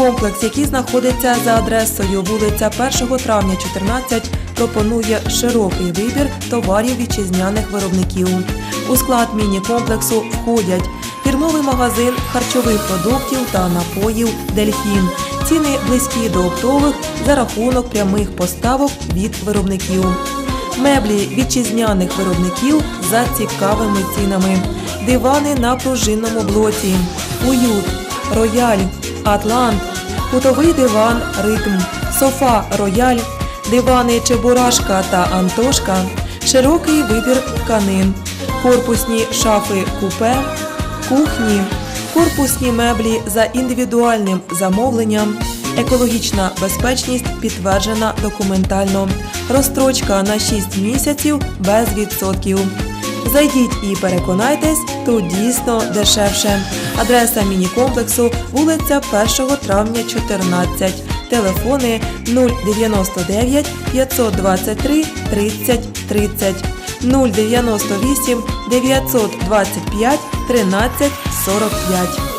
Міні-комплекс, який знаходиться за адресою вулиця 1 травня 14, пропонує широкий вибір товарів вітчизняних виробників. У склад міні-комплексу входять фірмовий магазин харчових продуктів та напоїв Дельфін. Ціни близькі до оптових за рахунок прямих поставок від виробників. Меблі вітчизняних виробників за цікавими цінами. Дивани на пружинному блоці. Уют, рояль, атлант, кутовий диван, ритм, софа рояль, дивани Чебурашка та Антошка, широкий вибір тканин, корпусні шафи купе, кухні, корпусні меблі за індивідуальним замовленням, екологічна безпечність підтверджена документально, розстрочка на 6 місяців без відсотків. Зайдіть і переконайтесь, тут дійсно дешевше. Адреса міні-комплексу вулиця 1 травня 14. Телефони 099 523 30 30 098 925 13 45.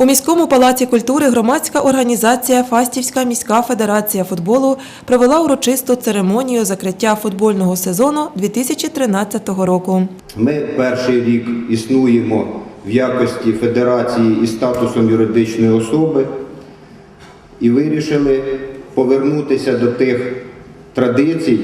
У міському палаці культури громадська організація Фастівська міська федерація футболу провела урочисту церемонію закриття футбольного сезону 2013 року. Ми перший рік існуємо в якості федерації із статусом юридичної особи і вирішили повернутися до тих традицій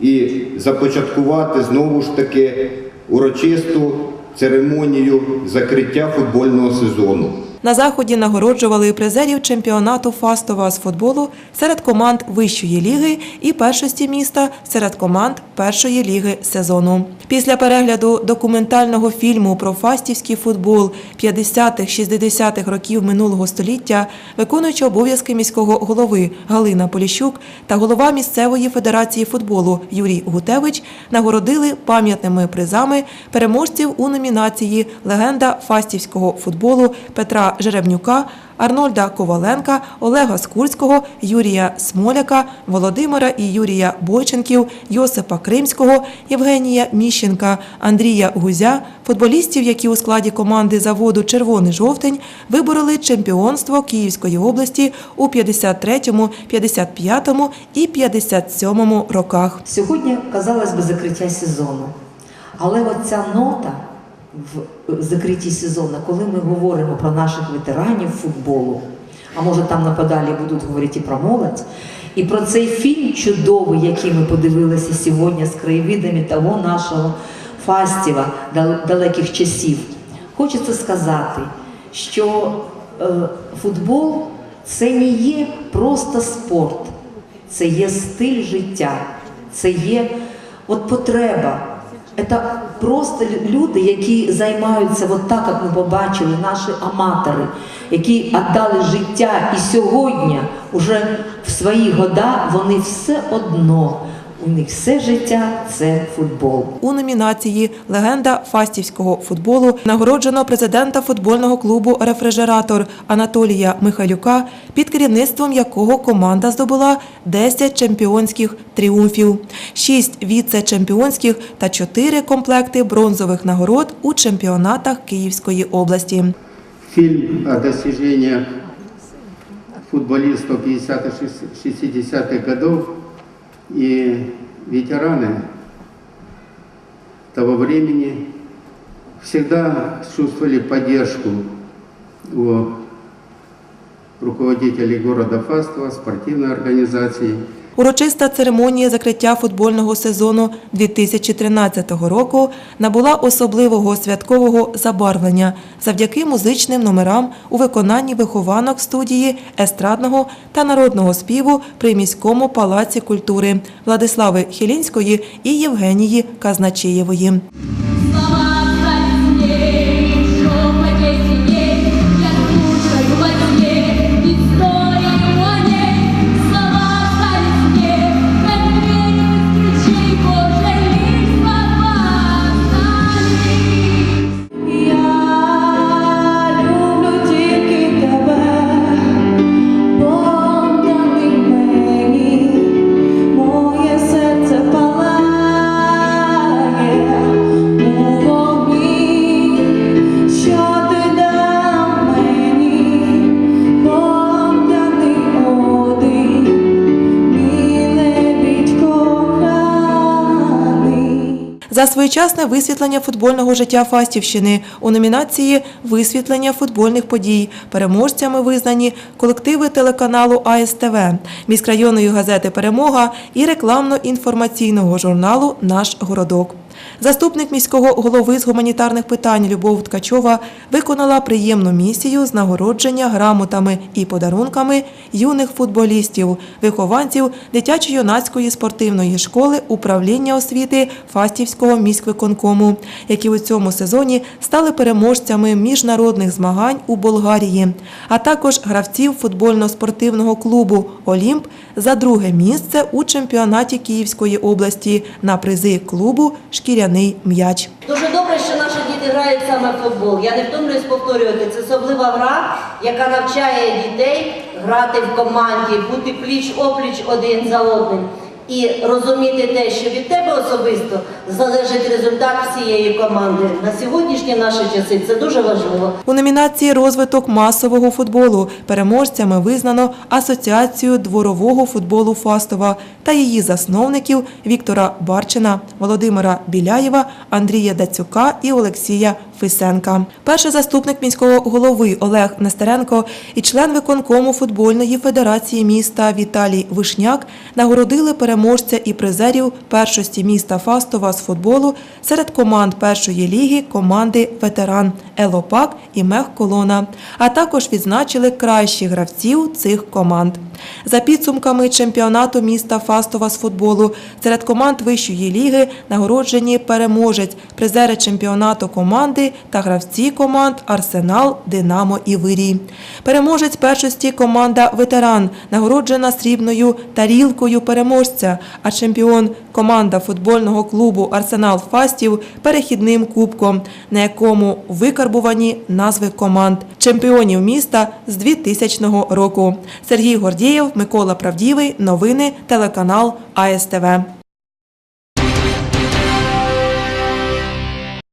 і започаткувати знову ж таки урочисту церемонію закриття футбольного сезону. На заході нагороджували призерів чемпіонату Фастова з футболу серед команд вищої ліги і першості міста серед команд першої ліги сезону. Після перегляду документального фільму про фастівський футбол 50-х-60-х років минулого століття, виконуючи обов'язки міського голови Галина Поліщук та голова місцевої федерації футболу Юрій Гутевич нагородили пам'ятними призами переможців у номінації Легенда фастівського футболу Петра Жеребнюка, Арнольда Коваленка, Олега Скурського, Юрія Смоляка, Володимира і Юрія Бойченків, Йосипа Кримського, Євгенія Міщенка, Андрія Гузя, футболістів, які у складі команди заводу Червоний жовтень вибороли чемпіонство Київської області у 53-му, 55-му і 57-му роках. Сьогодні, казалось би, закриття сезону. Але оця нота в закритті сезону, коли ми говоримо про наших ветеранів футболу, а може там наподалі будуть говорити і про молодь, і про цей фільм чудовий, який ми подивилися сьогодні з краєвидами того нашого фастіва далеких часів. Хочеться сказати, що е, футбол це не є просто спорт, це є стиль життя, це є от потреба. Це просто люди, які займаються, от так, як ми побачили, наші аматори, які віддали життя і сьогодні, уже в свої года, вони все одно, у них все життя це футбол. У номінації Легенда фастівського футболу нагороджено президента футбольного клубу Рефрижератор Анатолія Михайлюка, під керівництвом якого команда здобула 10 чемпіонських тріумфів, 6 віце-чемпіонських та 4 комплекти бронзових нагород у чемпіонатах Київської області. Фильм о достижениях футболистов 50-х, 60-х годов и ветераны того времени всегда чувствовали поддержку у руководителей города Фастова, спортивной организации – Урочиста церемонія закриття футбольного сезону 2013 року набула особливого святкового забарвлення завдяки музичним номерам у виконанні вихованок студії естрадного та народного співу при міському палаці культури Владислави Хілінської і Євгенії Казначеєвої. За своєчасне висвітлення футбольного життя Фастівщини у номінації Висвітлення футбольних подій. Переможцями визнані колективи телеканалу АСТВ, міськрайонної газети Перемога і рекламно-інформаційного журналу Наш городок. Заступник міського голови з гуманітарних питань Любов Ткачова виконала приємну місію з нагородження грамотами і подарунками юних футболістів, вихованців дитячо-юнацької спортивної школи управління освіти Фастівського міськвиконкому, які у цьому сезоні стали переможцями міжнародних змагань у Болгарії, а також гравців футбольно-спортивного клубу Олімп за друге місце у чемпіонаті Київської області на призи клубу Шкіряний м'яч. Дуже добре, що наші діти грають саме в футбол. Я не втомлююсь повторювати. Це особлива гра, яка навчає дітей грати в команді, бути пліч опліч один за одним. І розуміти те, що від тебе особисто залежить результат всієї команди. На сьогоднішні наші часи це дуже важливо. У номінації Розвиток масового футболу переможцями визнано Асоціацію дворового футболу Фастова та її засновників Віктора Барчина, Володимира Біляєва, Андрія Дацюка і Олексія Фисенка. Перший заступник міського голови Олег Нестеренко і член виконкому футбольної федерації міста Віталій Вишняк нагородили переможця і призерів першості міста Фастова з футболу серед команд першої ліги команди Ветеран Елопак і Мехколона, а також відзначили кращих гравців цих команд. За підсумками чемпіонату міста Фастова з футболу серед команд вищої ліги нагороджені переможець, призери чемпіонату команди та гравці команд Арсенал, Динамо і Вирій. Переможець першості команда Ветеран нагороджена срібною тарілкою переможця, а чемпіон команда футбольного клубу Арсенал Фастів перехідним кубком, на якому викарбувані назви команд чемпіонів міста з 2000 року. Сергій Гордієв, Микола Правдівий. Новини телеканал АСТВ.